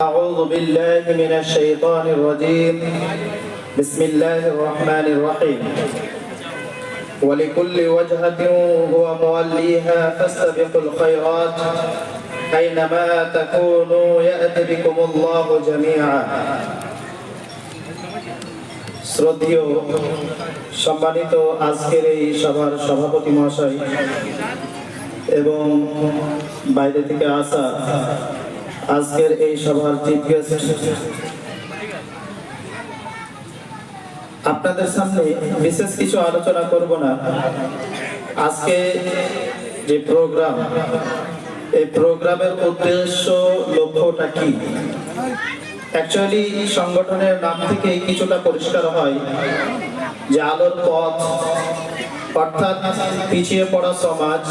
أعوذ بالله من الشيطان الرجيم بسم الله الرحمن الرحيم ولكل وجهة هو موليها فاستبقوا الخيرات أينما تكونوا يأتي بكم الله جميعا শ্রদ্ধেয় সম্মানিত আজকের এই সভার সভাপতি মহাশয় এবং বাইরে থেকে আসা আজকের এই সভার চিফ গেস্ট আপনাদের সামনে বিশেষ কিছু আলোচনা করব না। আজকে যে প্রোগ্রাম এই প্রোগ্রামের উদ্দেশ্য লক্ষ্যটা কি? অ্যাকচুয়ালি সংগঠনের নাম থেকে কিছুটা পরিষ্কার হয় যে আলোর পথ, অর্থাৎ পিছিয়ে পড়া সমাজ,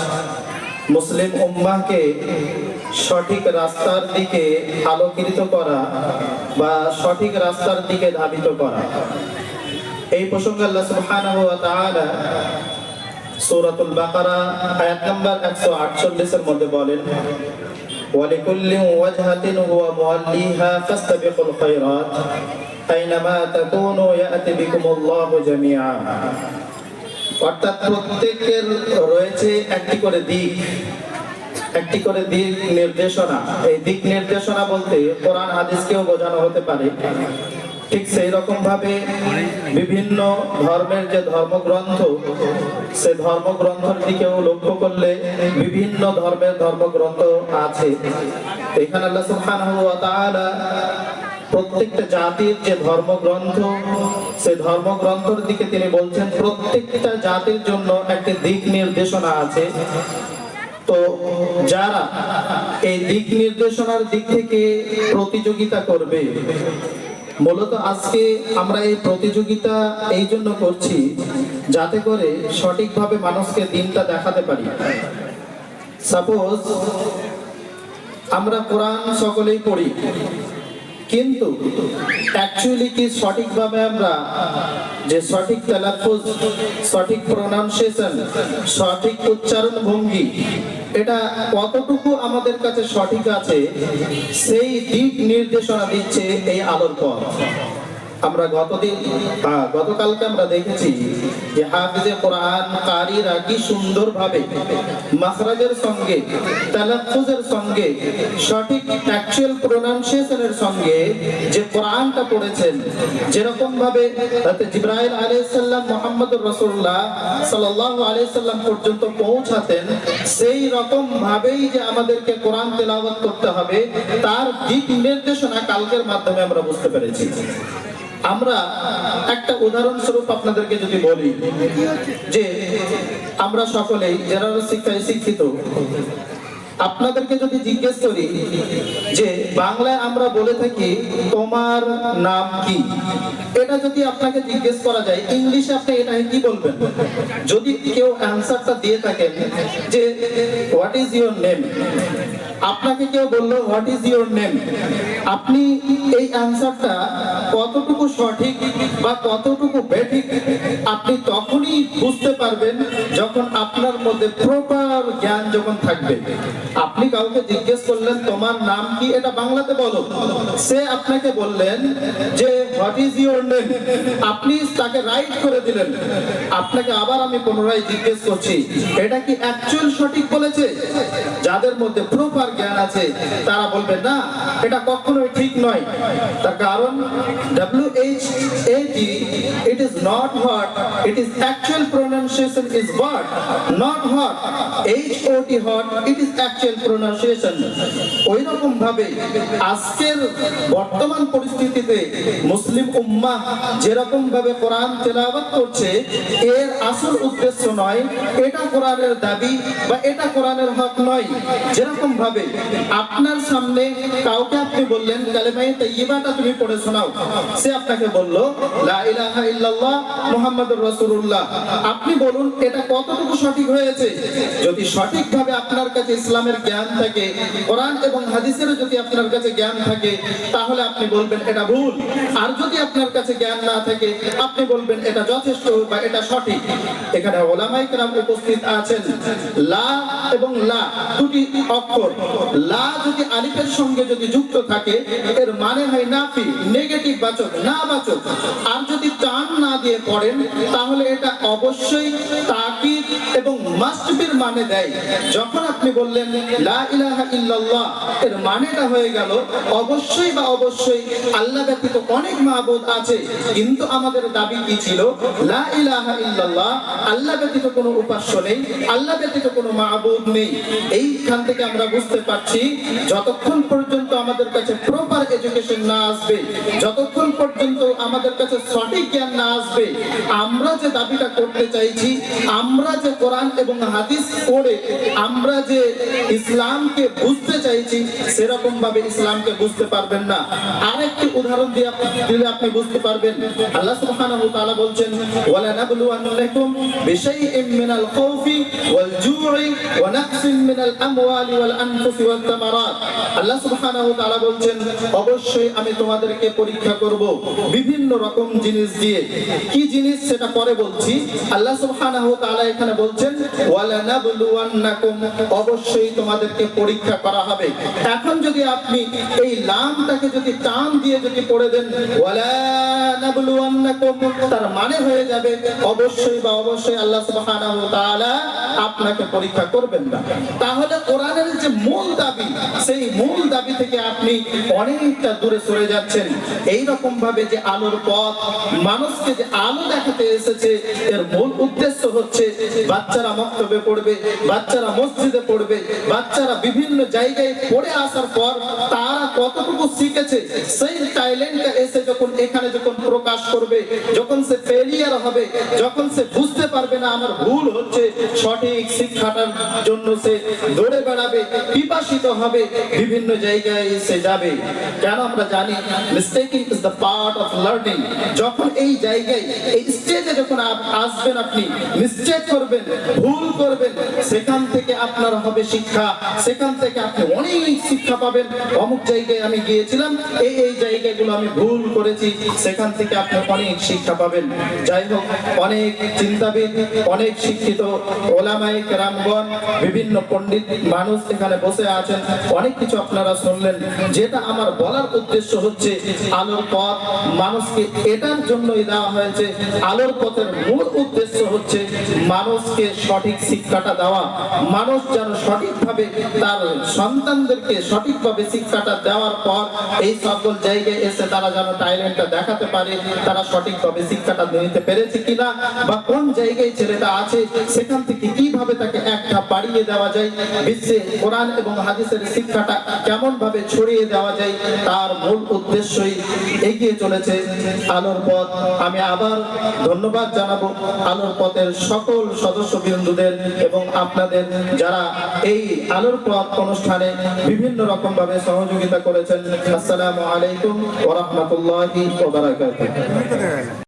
মুসলিম উম্মাহকে সঠিক রাস্তার দিকে আলোকিত করা বা সঠিক রাস্তার দিকে ধাবিত করা এই প্রসঙ্গে আল্লাহ সুবহানাহু ওয়া তাআলা সূরাতুল বাকারা আয়াত নাম্বার 148 এর মধ্যে বলেন ولكل وجهة هو موليها فاستبقوا الخيرات أينما تكونوا يأتي بكم الله جميعا অর্থাৎ প্রত্যেকের রয়েছে একটি করে দিক একটি করে দিক নির্দেশনা। এই দিক নির্দেশনা বলতে কোরআন, হাদিসকেও বোঝানো হতে পারে। ঠিক সেই রকম ভাবে বিভিন্ন ধর্মের যে ধর্মগ্রন্থ, সে ধর্মগ্রন্থের দিকেও লক্ষ্য করলে বিভিন্ন ধর্মের ধর্মগ্রন্থ আছে। এখানে আল্লাহ সুবহানাহু ওয়া তাআলা প্রত্যেকটা জাতির যে ধর্মগ্রন্থ, সে ধর্মগ্রন্থের দিকে তিনি বলছেন, প্রত্যেকটা জাতির জন্য একটি দিক নির্দেশনা আছে। তো যারা এই দিক নির্দেশনার দিক থেকে প্রতিযোগিতা করবে, মূলত আজকে আমরা এই প্রতিযোগিতা এই জন্য করছি যাতে করে সঠিকভাবে মানুষকে দিনটা দেখাতে পারি। সাপোজ আমরা কোরআন সকলেই পড়ি, কিন্তু অ্যাকচুয়ালি কি সঠিকভাবে আমরা যে সঠিক তেলাফুজ, সঠিক প্রোনাউন্সিয়েশন সঠিক উচ্চারণ ভঙ্গি এটা কতটুকু আমাদের কাছে সঠিক আছে সেই দিক নির্দেশনা দিচ্ছে এই আলোর পথ। আমরা গতদিন আহ, গতকালকে আমরা দেখেছি যে হাফিজে কোরআন কারীরা কি সুন্দরভাবে মাখরাজের সঙ্গে তালাফুজের সঙ্গে সঠিক অ্যাকচুয়াল প্রোনাউন্সিয়েশনের সঙ্গে যে কোরআনটা পড়েছেন যেরকম ভাবে হযরত জিবরাইল আলাইহিস সালাম মুহাম্মদুর রাসূলুল্লাহ সাল্লাল্লাহু আলাইহি সাল্লাম পর্যন্ত পৌঁছাতেন সেই রকম ভাবেই যে আমাদেরকে কোরআন তেলাওয়াত করতে হবে তার দিক নির্দেশনা কালকের মাধ্যমে আমরা বুঝতে পেরেছি। আমরা একটা উদাহরণস্বরূপ আপনাদেরকে যদি বলি যে আমরা সকলেই যারা শিক্ষায় শিক্ষিত, আপনাদেরকে যদি জিজ্ঞেস করি যে বাংলায় আমরা বলে থাকি তোমার নাম কি? এটা যদি আপনাকে জিজ্ঞেস করা যায়, ইংলিশে আপনি এটা কি বলবেন? যদি কেউ অ্যান্সারটা দিয়ে থাকেন যে হোয়াট ইজ ইউর নেম আপনাকে কেউ বলল হোয়াট ইজ ইওর নেম আপনি এই অ্যান্সারটা কতটুকু সঠিক বা কতটুকু বেঠিক, আপনি তখনই বুঝতে পারবেন যখন আপনার মধ্যে প্রপার জ্ঞান যখন থাকবে। আপনি কাউকে জিজ্ঞেস করলেন, তোমার নাম কি? এটা বাংলাতে বলো। সে আপনাকে বললেন যে হোয়াট ইজ ইওর নেম আপনি তাকে রাইট করে দিলেন। আপনাকে আবার আমি পুনরায় জিজ্ঞেস করছি, এটা কি অ্যাকচুয়াল সঠিক বলেছে? যাদের মধ্যে প্রপার জ্ঞান আছে, তারা বলবে, না, এটা কখনোই ঠিক নয়। তার কারণ W H A T it is not what it is actual pronunciation is what not what H O T what it is actual pronunciation ওই রকম ভাবে আজকের বর্তমান পরিস্থিতিতে মুসলিম উম্মা যেরকম ভাবে কোরআন তেলাওয়াত করছে, এর আসল উদ্দেশ্য নয় এটা কোরআনের দাবি বা এটা কোরআনের হক নয়। যেরকম ভাবে আপনার সামনে কাউকে আপনি বললেন, কালেমায়ে তাইয়্যিবাটা তুমি পড়ে শোনাও। সে আপনাকে বলল, লা ইলাহা ইল্লাল্লাহ মুহাম্মাদুর রাসূলুল্লাহ। আপনি বলুন, এটা কতটুকু সঠিক হয়েছে? যদি সঠিকভাবে আপনার কাছে ইসলামের জ্ঞান থাকে, কোরআন এবং হাদিসেরও যদি আপনার কাছে জ্ঞান থাকে, তাহলে আপনি বলবেন, এটা ভুল। আর যদি আপনার কাছে জ্ঞান না থাকে, আপনি বলবেন এটা যথেষ্ট বা এটা সঠিক। এখানে ওলামাই কেরাম উপস্থিত আছেন। লা এবং লা দুটি অক্ষর। লা যদি আলিফের সঙ্গে যদি যুক্ত থাকে, এর মানে হয় নাফি নেগেটিভ বাচক না বাচক আর যদি টান না দিয়ে পড়েন, তাহলে এটা অবশ্যই তাকিদ মাস্টবির মানে দেয়। যখন আপনি বললেন, লা ইলাহা ইল্লাল্লাহ এর মানেটা হয়ে গেল, অবশ্যই বা অবশ্যই আল্লাহ ব্যতীত অনেক মাহবুদ আছে, কিন্তু আমাদের দাবি কি ছিল? লা ইলাহা ইল্লাল্লাহ, আল্লাহ ব্যতীত কোনো উপাস্য নেই, আল্লাহ ব্যতীত কোনো মাহবুদ নেই। এইখান থেকে আমরা বুঝতে পারছি, যতক্ষণ পর্যন্ত আমাদের কাছে প্রপার এডুকেশন না আসবে, যতক্ষণ পর্যন্ত আমাদের কাছে সঠিক জ্ঞান না আসবে, আমরা যে দাবিটা করতে চাইছি, আমরা যে কোরআন এবং হাদিস পড়ে আমরা যে ইসলামকে বুঝতে চাইছি সেরকম ভাবে ইসলামকে বুঝতে পারবেন না। আরেকটি উদাহরণ দিয়ে দিলে আপনি বুঝতে পারবেন। আল্লাহ সুবহানাহু ওয়া তাআলা বলছেন, ওয়ালা নাবলুওয়ান্নাকুম বিশাইইম মিনাল খাউফি ওয়াল জু'i ওয়া নাকসিম মিনাল আমওয়ালি ওয়াল আনফুসি ওয়াত তামারাত। আল্লাহ সুবহানাহু ওয়া তাআলা বলছেন অবশ্যই আমি তোমাদেরকে পরীক্ষা করব বিভিন্ন রকম জিনিস দিয়ে। কি জিনিস সেটা পরে বলছি। আল্লাহ সুবহানাহু তাআলা এখানে বলছেন ওয়ালা নাবলুওয়ান্নাকুম অবশ্যই তোমাদেরকে পরীক্ষা করা হবে। এখন যদি আপনি এই লামটাকে যদি টান দিয়ে যদি পড়ে দেন ওয়ালা নাবলুওয়ান্নাকুম তার মানে হয়ে যাবে, অবশ্যই বা অবশ্যই আল্লাহ সুবহানাহু তাআলা আপনাকে পরীক্ষা করবেন না। তাহলে কোরআনের যে মূল দাবি, সেই মূল দাবি থেকে আপনি অনেকটা দূরে সরে যাচ্ছেন। এই রকম ভাবে যে আলোর পথ, মানুষকে যে আলো দেখাতে এসেছে, এর মূল উদ্দেশ্য হচ্ছে বাচ্চারা মক্তবে পড়বে, বাচ্চারা মসজিদে পড়বে, বাচ্চারা বিভিন্ন জায়গায় পড়ে আসার পর তারা কতটুকু শিখেছে, সেই ট্যালেন্টটা এসে যখন এখানে যখন প্রকাশ করবে, যখন সে ফেলিয়ার হবে, যখন সে বুঝতে পারবে না আমার ভুল হচ্ছে, সঠিক শিক্ষাটার জন্য সে দৌড়ে বেড়াবে, পিপাসিত হবে, বিভিন্ন জায়গায় সে যাবে। কেন আমরা জানি? Mistaking is the part of learning যখন এই জায়গায়, এই স্টেজে যখন আসবেন আপনি মিস্টেক করবেন, ভুল করবেন, সেখান থেকে আপনার হবে শিক্ষা। সেখান থেকে আপনি অনেক শিক্ষা পাবেন। অমুক জায়গায় আমি গিয়েছিলাম, এই এই জায়গাগুলো আমি ভুল করেছি, সেখান থেকে আপনি অনেক শিক্ষা পাবেন। যাই হোক, অনেক চিন্তাবিদ, অনেক শিক্ষিত ওলামাই রামগণ বিভিন্ন পণ্ডিত মানুষ এখানে বসে আছেন। অনেক কিছু আপনারা শুনলেন। যেটা আমার বলার উদ্দেশ্য হচ্ছে আলোর পথ। মানুষকে এটার জন্যই দেওয়া হয়েছে, আলোর পথের মূল উদ্দেশ্য হচ্ছে মানুষকে সঠিক শিক্ষাটা দেওয়া। মানুষ যেন সঠিকভাবে তার সন্তানদেরকে সঠিকভাবে শিক্ষাটা দেওয়ার পর এই সকল জায়গায় এসে তারা যেন ট্যালেন্টটা দেখাতে পারে, তারা সঠিকভাবে শিক্ষাটা নিতে পেরেছে কিনা বা কোন জায়গায় ছেলেটা আছে, সেখান থেকে কীভাবে তাকে এক ধাপ বাড়িয়ে দেওয়া যায়, বিশ্বে কোরআন এবং হাদিসের শিক্ষাটা কেমন ভাবে ছড়িয়ে দেওয়া যায় তার মূল উদ্দেশ্যই এগিয়ে চলেছে আলোর পথ। আমি আবার ধন্যবাদ জানাব আলোর পথের সকল সদস্য বিন্দুদের এবং আপনাদের যারা এই আলোর পথ অনুষ্ঠানে বিভিন্ন রকম ভাবে সহযোগিতা করেছেন। আসসালামু আলাইকুম ওয়া রাহমাতুল্লাহি ওয়া বারাকাতুহু।